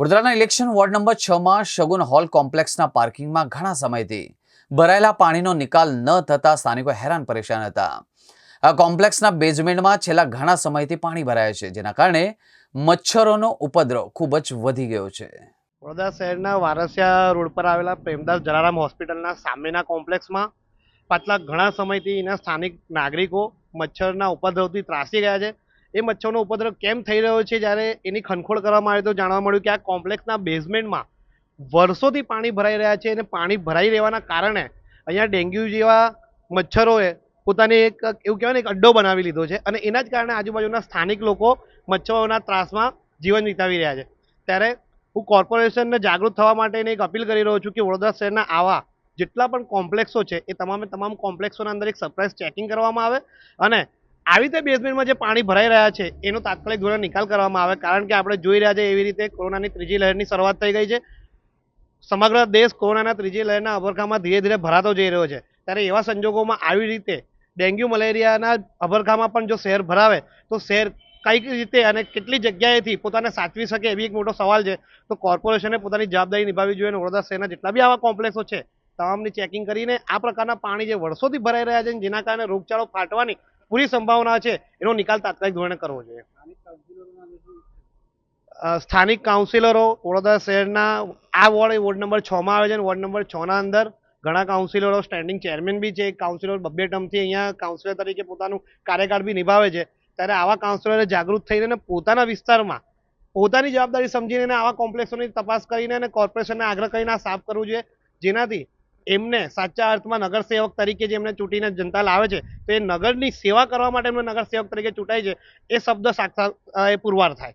વડોદરાના election ward number છ માં શગુન હોલ કોમ્પ્લેક્સના પાર્કિંગમાં ઘણા સમયથી ભરાયેલા પાણીનો નિકાલ ન થતા સ્થાનિકો હેરાન પરેશાન હતા. આ કોમ્પ્લેક્સના બેઝમેન્ટમાં છેલ્લા ઘણા સમયથી પાણી ભરાય છે, જેના કારણે મચ્છરોનો ઉપદ્રવ ખૂબ જ વધી ગયો છે. વડોદરા શહેરના વારસિયા રોડ પર આવેલા પ્રેમદાસ જલારામ હોસ્પિટલના સામેના કોમ્પ્લેક્સમાં પાછલા ઘણા સમયથી એના સ્થાનિક નાગરિકો મચ્છરના ઉપદ્રવથી ત્રાસી ગયા છે. એ મચ્છરનો ઉપદ્રવ કેમ થઈ રહ્યો છે જ્યારે એની ખનખોળ કરવામાં આવી તો જાણવા મળ્યું કે આ કોમ્પ્લેક્સના બેઝમેન્ટમાં વર્ષોથી પાણી ભરાઈ રહ્યા છે અને પાણી ભરાઈ રહેવાના કારણે અહીંયા ડેન્ગ્યુ જેવા મચ્છરોએ પોતાની એક, એવું કહેવાય ને, એક અડ્ડો બનાવી લીધો છે અને એના જ કારણે આજુબાજુના સ્થાનિક લોકો મચ્છરોના ત્રાસમાં જીવન વિતાવી રહ્યા છે. ત્યારે હું કોર્પોરેશનને જાગૃત થવા માટેની એક અપીલ કરી રહ્યો છું કે વડોદરા શહેરના આવા જેટલા પણ કોમ્પ્લેક્સો છે એ તમામે તમામ કોમ્પ્લેક્સોના અંદર એક સરપ્રાઇઝ ચેકિંગ કરવામાં આવે અને આવી રીતે બેઝમેન્ટમાં જે પાણી ભરાઈ રહ્યા છે, એનો તાત્કાલિક ધોરણે નિકાલ કરવામાં આવે. કારણ કે આપણે જોઈ રહ્યા છે એવી રીતે કોરોનાની ત્રીજી લહેરની શરૂઆત થઈ ગઈ છે. સમગ્ર દેશ કોરોનાના ત્રીજી લહેરના અભરખામાં ધીરે ધીરે ભરાતો જઈ રહ્યો છે. ત્યારે એવા સંજોગોમાં આવી રીતે ડેન્ગ્યુ, મલેરિયાના અભરખામાં પણ જો શહેર ભરાવે, તો શહેર કઈ રીતે અને કેટલી જગ્યાએથી પોતાને સાચવી શકે એવી એક મોટો સવાલ છે. તો કોર્પોરેશને પોતાની જવાબદારી નિભાવવી જોઈએ અને વડોદરા શહેરના જેટલા બી આવા કોમ્પ્લેક્સો છે, તમામની ચેકિંગ કરીને આ પ્રકારના પાણી જે વર્ષોથી ભરાઈ રહ્યા છે જેના કારણે રોગચાળો ફાટવાની પૂરી સંભાવના છે, એનો નિકાલ તાત્કાલિક ધોરણે કરવો જોઈએ. સ્થાનિક કાઉન્સિલરો વડોદરા શહેરના, આ વોર્ડ, એ વોર્ડ નંબર છ માં આવે છે અને વોર્ડ નંબર છ ના અંદર ઘણા કાઉન્સિલરો, સ્ટેન્ડિંગ ચેરમેન બી છે. કાઉન્સિલર બબ્બે ટર્મથી અહીંયા કાઉન્સિલર તરીકે પોતાનું કાર્યકાળ બી નિભાવે છે. ત્યારે આવા કાઉન્સિલરે જાગૃત થઈને પોતાના વિસ્તારમાં પોતાની જવાબદારી સમજીને આવા કોમ્પ્લેક્સોની તપાસ કરીને અને કોર્પોરેશનને આગ્રહ કરીને સાફ કરવું જોઈએ. જેનાથી એમને સાચા અર્થમાં નગરસેવક તરીકે જે એમને ચૂંટીને જનતા લાવે છે, તો એ નગરની સેવા કરવા માટે એમને નગરસેવક તરીકે ચૂંટાય છે, એ શબ્દ સાક્ષાત એ પુરવાર થાય.